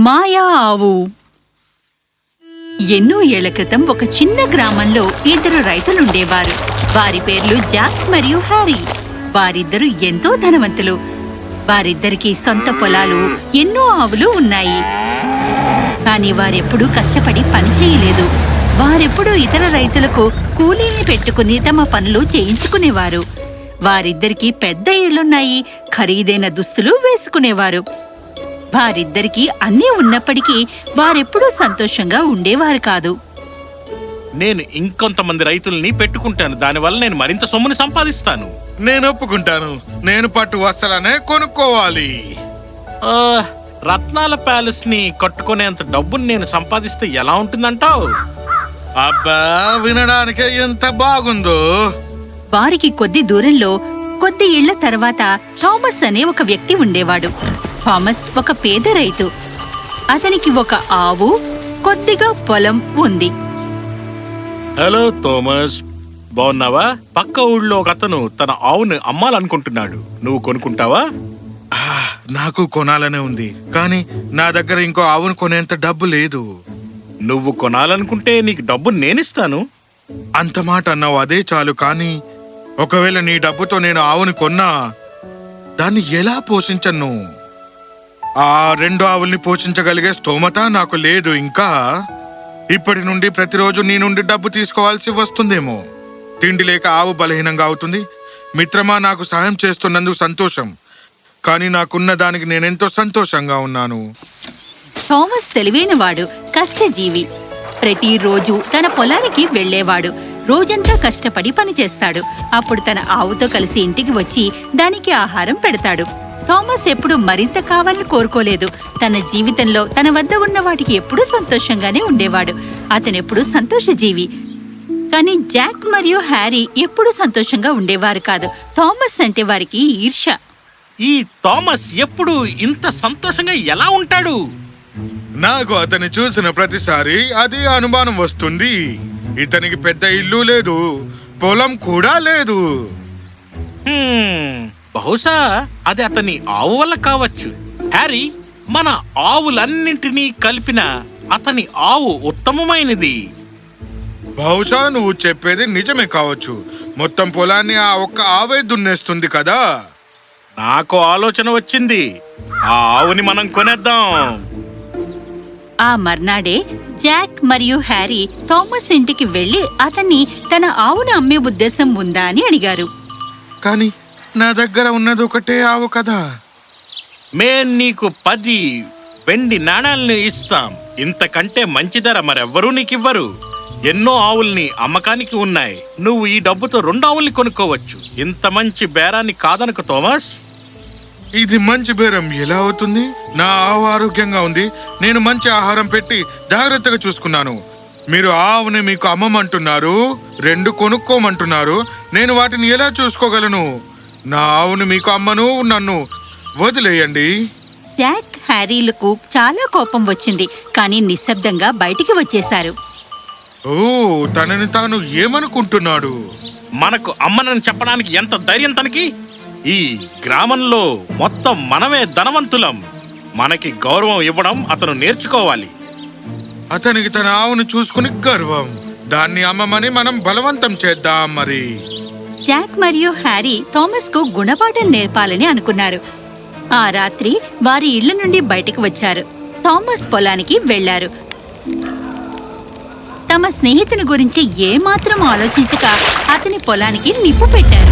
మాయా ఆవు. ఎన్నో ఏళ్ళ క్రితం ఒక చిన్న గ్రామంలో ఇద్దరు రైతులుండేవారు. వారి పేర్లు జాక్ మరియు హ్యారీ. వారిద్దరూ ఎంతో ధనవంతులు. వారిద్దరికీ సొంత పొలాలు ఎన్నో ఆవులు ఉన్నాయి. కానీ వారెప్పుడూ కష్టపడి పని చేయలేదు. వారెప్పుడూ ఇతర రైతులకు కూలీని పెట్టుకుని తమ పనులు చేయించుకునేవారు. వారిద్దరికీ పెద్ద ఇళ్ళున్నాయి ఖరీదైన దుస్తులు వేసుకునేవారు. వారిద్దరికీ అన్నీ ఉన్నప్పటికీ వారెప్పుడూ సంతోషంగా ఉండేవారు కాదు. నేను ఇంకొంతమంది రైతుల్ని పెట్టుకుంటాను. దానివల్ల నేను మరింత సొమ్ముని సంపాదిస్తాను. నేను ఒప్పుకుంటాను. నేను పట్టు వస్త్రాలనే కొనుక్కోవాలి. ఆ, రత్నాల ప్యాలెస్ని కట్టుకునేంత డబ్బుని నేను సంపాదిస్తే ఎలా ఉంటుందంటావు? అబ్బా వినడానికే ఎంత బాగుందో. వారికి కొద్ది దూరంలో కొద్ది ఇళ్ళ తర్వాత థామస్ అనే ఒక వ్యక్తి ఉండేవాడు. థామస్ ఒక పేద రైతు. అతనికి ఒక ఆవు కొద్దిగా పొలం ఉంది. హలో థోమస్ బాగున్నావా? పక్క ఊళ్ళో ఒక అతను తన ఆవును అమ్మాలనుకుంటున్నాడు. నువ్వు కొనుక్కుంటావా? ఆ, నాకు కొనాలనే ఉంది. కానీ నా దగ్గర ఇంకో ఆవును కొనేంత డబ్బు లేదు. నువ్వు కొనాలనుకుంటే నీకు డబ్బు నేనిస్తాను. అంత మాట అన్నావు అదే చాలు కానీ ఒకవేళ నీ డబ్బుతో నేను ఆవుని కొన్నా దాన్ని ఎలా పోషించను? ఆ రెండు ఆవుల్ని పోషించగలిగే స్తోమత నాకు లేదు. ఇంకా ఇప్పటి నుండి ప్రతిరోజు నీ నుండి డబ్బు తీసుకోవాల్సి వస్తుందేమో. తిండి లేక ఆవు బలహీనంగా అవుతుంది. మిత్రమా నాకు సహాయం చేస్తున్నందుకు సంతోషం. కానీ నాకున్న దానికి నేనెంతో సంతోషంగా ఉన్నాను. థామస్ తెలివైనవాడు కష్టజీవి. ప్రతిరోజు తన పొలానికి వెళ్ళేవాడు. రోజంతా కష్టపడి పనిచేస్తాడు. అప్పుడు తన ఆవుతో కలిసి ఇంటికి వచ్చి దానికి ఆహారం పెడతాడు. థామస్ ఎప్పుడు మరింత కావాలని కోరుకోలేదు. తన జీవితంలో తన వద్ద ఉన్న వాటికి ఎప్పుడూ సంతోషంగానే ఉండేవాడు. అతనెప్పుడు సంతోషజీవి. కానీ జాక్ మరియు హ్యారీ ఎప్పుడూ సంతోషంగా ఉండేవారు కాదు. థామస్ అంటే వారికి ఈర్ష. ఈ థామస్ ఎప్పుడు ఇంత సంతోషంగా ఎలా ఉంటాడు? నాకు అతన్ని చూసిన ప్రతిసారి అది అనుమానం వస్తుంది. ఇతనికి పెద్ద ఇల్లు లేదు పొలం కూడా లేదు. హ్మ్, బహుశా అది అతని ఆవు వల్ల కావచ్చు. హ్యారీ మన ఆవులన్నింటినీ కలిపిన అతని ఆవు ఉత్తమమైనది. బహుశా నువ్వు చెప్పేది నిజమే కావచ్చు. మొత్తం పొలాన్ని ఆ ఒక్క ఆవే దున్నేస్తుంది కదా? నాకు ఆలోచన వచ్చింది. ఆ ఆవుని మనం కొనేద్దాం. ఆ మర్నాడే జాక్ మరియు హ్యారీ థామస్ ఇంటికి వెళ్ళి అతన్ని తన ఆవును అమ్మే ఉద్దేశం ఉందా అని అడిగారు. కానీ నా దగ్గర ఉన్నది ఒకటే ఆవు కదా. మేం నీకు పది వెండి నాణాలను ఇస్తాం. ఇంతకంటే మంచి ధర మరెవ్వరూ నీకివ్వరు. ఎన్నో ఆవుల్ని అమ్మకానికి ఉన్నాయి. నువ్వు ఈ డబ్బుతో రెండు ఆవుల్ని కొనుక్కోవచ్చు. ఇంత మంచి బేరాన్ని కాదనుకు థోమస్? ఇది మంచి బేరం. ఎలా అవుతుంది? నా ఆవు ఆరోగ్యంగా ఉంది. నేను మంచి ఆహారం పెట్టి జాగ్రత్తగా చూసుకున్నాను. మీరు ఆవుని మీకు అమ్మమంటున్నారు రెండు కొనుక్కోమంటున్నారు. నేను వాటిని ఎలా చూసుకోగలను? నా ఆవుని మీకు అమ్మను నన్ను వదిలేయండి. జాక్ హ్యారీలకు చాలా కోపం వచ్చింది కానీ నిశ్శబ్దంగా బయటికి వచ్చేశారు. ఓ తనని తాను ఏమనుకుంటున్నాడు? మనకు అమ్మనని చెప్పడానికి ఎంత ధైర్యం తనకి? ఈ గ్రామంలో మొత్తం మనమే ధనవంతులం. మనకి గౌరవం ఇవ్వడం అతను నేర్చుకోవాలి. అతనికి తన ఆవును చూసుకుని గర్వం. దాన్ని అమ్మమని మనం బలవంతం చేద్దాం మరి. జాక్ మరియు హ్యారీ థామస్కు గుణపాఠం నేర్పాలని అనుకున్నారు. ఆ రాత్రి వారి ఇళ్ళ నుండి బయటకు వచ్చారు. థామస్ పొలానికి వెళ్ళారు తమ స్నేహితుని గురించి ఏమాత్రం ఆలోచించక అతని పొలానికి నిప్పు పెట్టారు.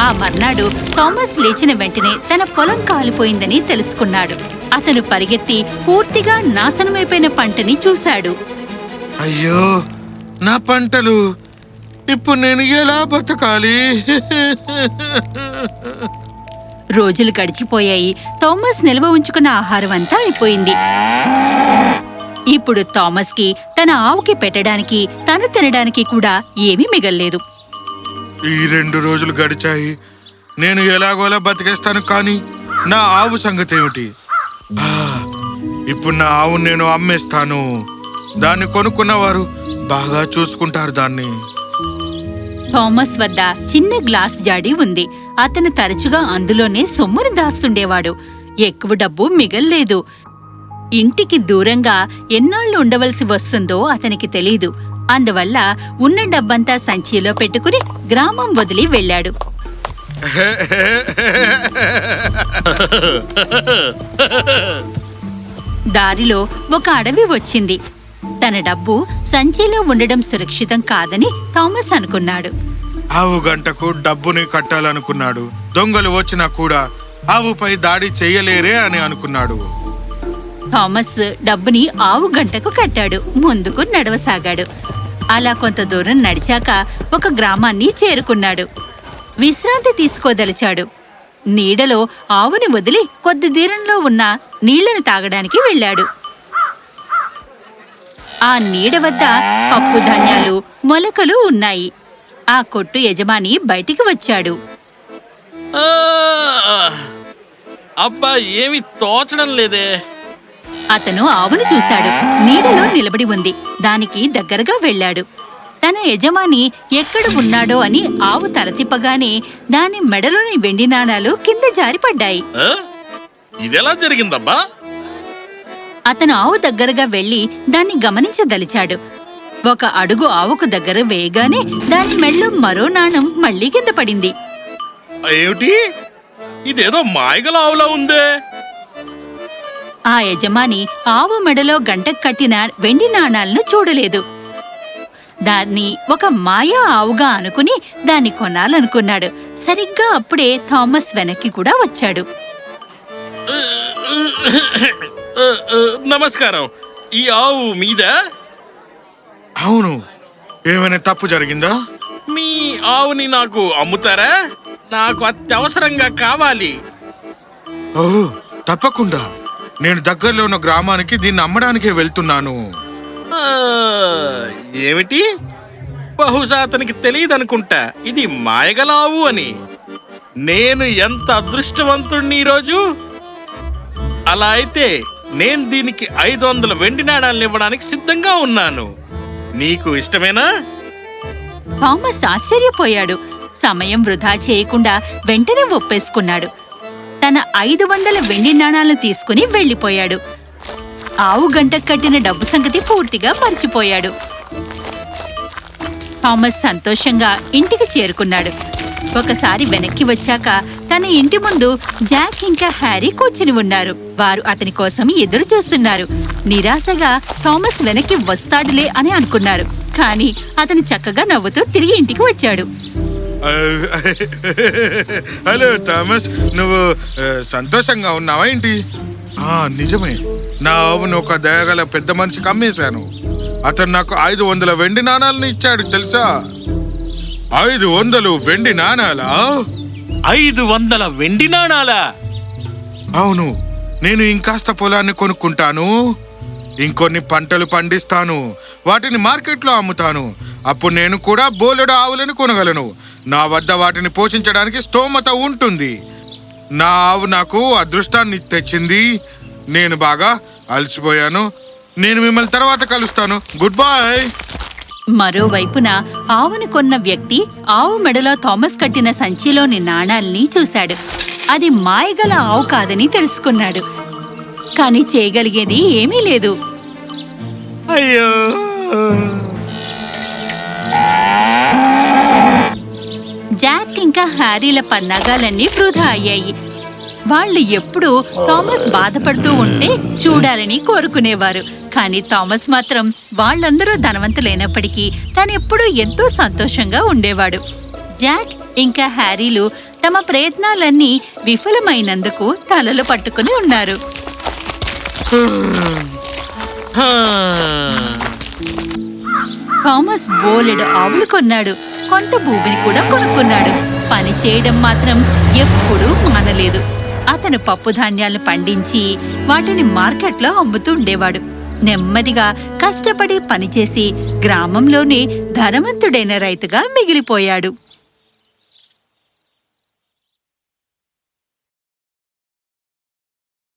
ఆ మర్నాడు థామస్ లేచిన వెంటనే తన పొలం కాలిపోయిందని తెలుసుకున్నాడు. అతను పరిగెత్తి పూర్తిగా నాశనమైపోయిన పంటని చూశాడు. అయ్యో! నా పంటలు ఇప్పుడు నేను ఎలా బతకాలి? రోజులు గడిచిపోయాయి. థామస్ నిల్వ ఉంచుకున్న ఆహారం అంతా అయిపోయింది. ఇప్పుడు థామస్కి తన ఆవుకి పెట్టడానికి తను తినడానికి కూడా ఏమీ మిగల్లేదు. ఈ రెండు రోజులు గడిచాయి. నేను ఎలాగోలా బతికేస్తాను కానీ నా ఆవు సంగతి ఏమిటి? ఇప్పుడు నా ఆవును నేను అమ్మేస్తాను. దాన్ని కొనుక్కున్న వారు బాగా చూసుకుంటారు దాన్ని. థామస్ వద్ద చిన్న గ్లాస్ జాడి ఉంది. అతను తరచుగా అందులోనే సొమ్మును దాస్తుండేవాడు. ఎక్కువ డబ్బు మిగల్లేదు. ఇంటికి దూరంగా ఎన్నాళ్ళు ఉండవలసి వస్తుందో అతనికి తెలీదు. అందువల్ల ఉన్న డబ్బంతా సంచిలో పెట్టుకుని గ్రామం వదిలి వెళ్ళాడు. దారిలో ఒక అడవి వచ్చింది. తన డబ్బు సంచిలో ఉండడం సురక్షితం కాదని థామస్ అనుకున్నాడు. ఆవు గంటకు డబ్బుని కట్టాలనుకున్నాడు. దొంగలు వచ్చినా కూడా ఆవుపై దాడి చెయ్యలేరే అని అనుకున్నాడు. థామస్ డబ్బుని ఆవు గంటకు కట్టాడు. ముందుకు నడవసాగాడు. అలా కొంత దూరం నడిచాక ఒక గ్రామాన్ని చేరుకున్నాడు. విశ్రాంతి తీసుకోదలిచాడు. నీడలో ఆవుని వదిలి కొద్ది దూరంలో ఉన్న నీళ్ళను తాగడానికి వెళ్ళాడు. ఆ నీడ వద్ద పప్పు ధాన్యాలు మొలకలు ఉన్నాయి. ఆ కొట్టు యజమాని బయటికి వచ్చాడు! అబ్బా ఏమి తోచడం లేదే. అతను ఆవును చూశాడు. నీడలో నిలబడి ఉంది. దానికి దగ్గరగా వెళ్ళాడు. తన యజమాని ఎక్కడ ఉన్నాడో అని ఆవు తల తిప్పగానే దాని మెడలోని వెండి నాణాలు కింద జారిపడ్డాయి? ఇదెలా జరిగిందబ్బా? అతను ఆవు దగ్గరగా వెళ్ళి దాన్ని గమనించదలిచాడు. ఒక అడుగు ఆవుకు దగ్గర వేయగానే దాని మెడలో మరో నాణం మళ్ళీ కింద పడింది. ఏమిటి? ఇదేదో మాయగల ఆవులా ఉందే? ఆ యజమాని ఆవు మెడలో గంటకు కట్టిన వెండి నాణాలను చూడలేదు. దాన్ని ఒక మాయా ఆవుగా అనుకుని దాన్ని కొనాలనుకున్నాడు. సరిగ్గా అప్పుడే థామస్ వెనక్కి కూడా వచ్చాడు. నమస్కారం. ఈ ఆవు మీద? అవును. ఏమైనా తప్పు జరిగిందా? మీ ఆవుని నాకు అమ్ముతారా? నాకు అత్యవసరంగా కావాలి. ఓ తప్పకుండా. నేను దగ్గరలో ఉన్న గ్రామానికి దీన్ని అమ్మడానికే వెళ్తున్నాను. ఆ, ఏమిటి? బహుశా అతనికి తెలియదనుకుంటా. ఇది మాయగల ఆవు అని. నేను ఎంత అదృష్టవంతుణ్ణి ఈరోజు? అలా అయితే నేను దీనికి ఐదు వందల వెండి నాణాలను ఇవ్వడానికి సిద్ధంగా ఉన్నాను. నీకు ఇష్టమేనా? థామస్ ఆశ్చర్యపోయాడు. సమయం వృధా చేయకుండా వెంటనే ఒప్పేసుకున్నాడు. తన ఐదు వందల వెండి నాణాలను తీసుకుని వెళ్ళిపోయాడు. ఆవు గంటకు కట్టిన డబ్బు సంగతి పూర్తిగా మర్చిపోయాడు. థామస్ సంతోషంగా ఇంటికి చేరుకున్నాడు. ఒకసారి వెనక్కి వచ్చాక తన ఇంటి ముందు జాక్ ఇంకా హ్యారీ కూర్చుని ఉన్నారు. వారు అతని కోసం ఎదురు చూస్తున్నారు. నిరాశగా థామస్ వెనక్కి వస్తాడులే అని అనుకున్నారు. కానీ అతను చక్కగా నవ్వుతూ తిరిగి ఇంటికి వచ్చాడు. హలో థామస్ నువ్వు సంతోషంగా ఉన్నావా ఏంటి? ఆ నిజమే. నా ఆవును ఒక దయగల పెద్ద మనిషికి అమ్మేశాను. అతను నాకు ఐదు వందల వెండి నాణాలను ఇచ్చాడు తెలుసా? ఐదు వందలు వెండి నాణాలా? ఐదు వందల వెండి నాణాలా. అవును నేను ఇంకాస్త పొలాన్ని కొనుక్కుంటాను. ఇంకొన్ని పంటలు పండిస్తాను. వాటిని మార్కెట్లో అమ్ముతాను. అప్పుడు నేను కూడా బోలెడు ఆవులను కొనగలను. నా వద్ద వాటిని పోషించడానికి స్తోమత ఉంటుంది. నా ఆవు నాకు అదృష్టాన్ని తెచ్చింది. నేను బాగా అలసిపోయాను. నేను మిమ్మల్ని తర్వాత కలుస్తాను. గుడ్ బాయ్ మరోవైపున ఆవును కొన్న వ్యక్తి ఆవు మెడలో థామస్ కట్టిన సంచిలోని నాణాల్ని చూశాడు. అది మాయగల ఆవు కాదని తెలుసుకున్నాడు. కాని చేయగలిగేది ఏమీ లేదు. అయ్యో! జాక్ ఇంకా హ్యారీల పన్నాగాలన్నీ వృధా అయ్యాయి. వాళ్ళు ఎప్పుడూ థామస్ బాధపడుతూ ఉంటే చూడాలని కోరుకునేవారు. కానీ థామస్ మాత్రం వాళ్ళందరూ ధనవంతులైనప్పటికీ తనెప్పుడూ ఎంతో సంతోషంగా ఉండేవాడు. జాక్ ఇంకా హ్యారీలు తమ ప్రయత్నాలన్నీ విఫలమైనందుకు తలలు పట్టుకుని ఉన్నారు. థామస్ బోలెడు ఆవులు కొన్నాడు. కొంత భూమిని కూడా కొనుక్కున్నాడు. పని చేయడం మాత్రం ఎప్పుడూ మానలేదు. అతను పప్పు ధాన్యాలను పండించి వాటిని మార్కెట్లో అమ్ముతూ ఉండేవాడు. నెమ్మదిగా కష్టపడి పనిచేసి గ్రామంలోనే ధనవంతుడైన రైతుగా మిగిలిపోయాడు.